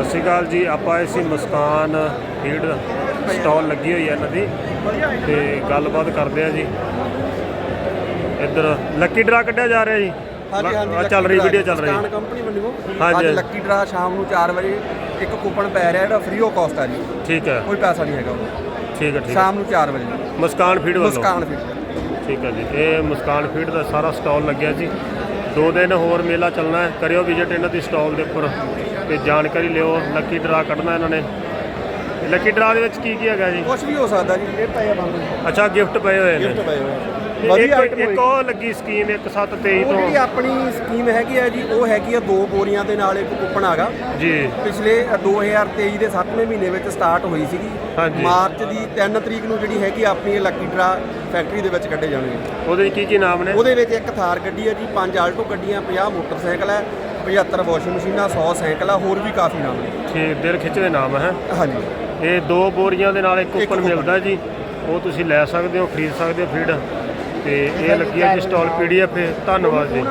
ਸਤਿ ਸ਼੍ਰੀ ਅਕਾਲ ਜੀ ਆਪਾਂ ਆਏ ਸੀ ਮੁਸਕਾਨ ਫੀਡ ਸਟਾਲ ਲੱਗੀ ਹੋਈ ਹੈ ਇਹਨਾਂ ਦੀ ਤੇ ਗੱਲਬਾਤ ਕਰਦੇ ਆ ਜੀ। ਇੱਧਰ ਲੱਕੀ ਡਰਾ ਕੱਢਿਆ ਜਾ ਰਿਹਾ ਜੀ। ਹਾਂਜੀ ਹਾਂਜੀ ਆਹ ਚੱਲ ਰਹੀ ਵੀਡੀਓ ਚੱਲ ਰਹੀ। ਸਟਾਨ ਕੰਪਨੀ ਵੱਲੋਂ ਹਾਂਜੀ, ਅੱਜ ਹਾਂਜੀ। ਲੱਕੀ ਡਰਾ ਸ਼ਾਮ ਨੂੰ 4 ਵਜੇ ਇੱਕ ਕੂਪਨ ਪੈ ਰਿਹਾ ਜਿਹੜਾ ਫ੍ਰੀ ਆਫ ਕਾਸਟ ਆ ਜੀ। ਠੀਕ ਹੈ। ਕੋਈ ਪੈਸਾ ਨਹੀਂ ਹੈਗਾ। ਠੀਕ ਹੈ ਠੀਕ ਹੈ। ਸ਼ਾਮ ਨੂੰ 4 ਵਜੇ। ਮੁਸਕਾਨ ਫੀਡ ਵੱਲੋਂ। ਮੁਸਕਾਨ ਫਿਰ ਠੀਕ ਹੈ ਜੀ ਇਹ ਮੁਸਕਾਨ ਫੀਡ ਦਾ ਸਾਰਾ ਸਟਾਲ ਲੱਗਿਆ ਜੀ। ਦੋ ਦਿਨ ਹੋਰ ਮੇਲਾ ਚੱਲਣਾ ਹੈ ਕਰਿਓ ਵਿਜ਼ਿਟ ਇਹਨਾਂ ਦੀ ਸਟਾਲ ਦੇ ਉੱਪਰ। ਤੇ ਜਾਣਕਾਰੀ ਲਿਓ ਲੱਕੀ ਡਰਾ ਕੱਢਣਾ ਇਹਨਾਂ ਨੇ। ਲੱਕੀ ਡਰਾ ਦੇ ਵਿੱਚ ਕੀ ਕੀ ਹੈਗਾ ਜੀ? ਕੁਝ ਵੀ ਹੋ ਸਕਦਾ ਜੀ ਇਹ ਪਏ ਆ ਬੰਦ। ਅੱਛਾ ਗਿਫਟ ਪਏ ਹੋਏ ਨੇ। ਗਿਫਟ ਪਏ ਹੋਏ ਆ। ਇੱਕ ਵਧੀਆ ਆਈਟਮ ਇੱਕ ਉਹ ਲੱਗੀ ਸਕੀਮ 1723 ਉਹ ਜਿਹੜੀ ਤੋਂ ਆਪਣੀ ਸਕੀਮ ਹੈਗੀ ਆ ਜੀ ਉਹ ਹੈਗੀ ਆ ਦੋ ਬੋਰੀਆਂ ਦੇ ਨਾਲ ਇੱਕ ਕੂਪਨ ਆਗਾ। ਜੀ। ਪਿਛਲੇ 2023 ਦੇ 7ਵੇਂ ਮਹੀਨੇ ਵਿੱਚ ਸਟਾਰਟ ਹੋਈ ਸੀਗੀ। ਮਾਰਚ ਦੀ 3 ਤਰੀਕ ਨੂੰ ਜਿਹੜੀ ਹੈਗੀ ਆ ਆਪਣੀ ਇਹ ਲੱਕੀ ਡਰਾ ਫੈਕਟਰੀ ਦੇ ਵਿੱਚ ਕੱਢੇ ਜਾਣਗੇ। ਉਹਦੇ ਕੀ ਕੀ ਨਾਮ ਨੇ? ਉਹਦੇ ਵਿੱਚ ਇੱਕ ਥਾਰ ਗੱਡੀ ਹੈ ਜੀ ਪੰਜ ਆਲਟੋ ਗੱਡੀਆਂ 50 ਮੋਟਰਸਾਈਕਲ ਹੈ 75 ਵਾਸ਼ਿੰਗ ਮਸ਼ੀਨਾਂ 100 ਸਾਈਕਲ ਆ ਹੋਰ ਵੀ ਕਾਫੀ ਨਾਮ ਨੇ। ਠੀਕ ਦਿਲ ਖਿੱਚਦੇ ਨਾਮ ਹੈ। ਹਾਂਜੀ। ਇਹ ਦੋ ਬੋਰੀਆਂ ਦੇ ਨਾਲ ਇੱਕ ਕੂਪਨ। ਮਿਲਦਾ ਜੀ। ਉਹ ਤੁਸੀਂ ਲੈ ਸਕਦੇ ਹੋ ਖਰੀਦ ਸਕਦੇ ਹੋ ਫੀਡ। ਤੇ ਇਹ ਲੱਗੀ ਹੈ ਜੀ ਸਟਾਲ ਪੀਡੀਐਫ ਧੰਨਵਾਦ ਜੀ।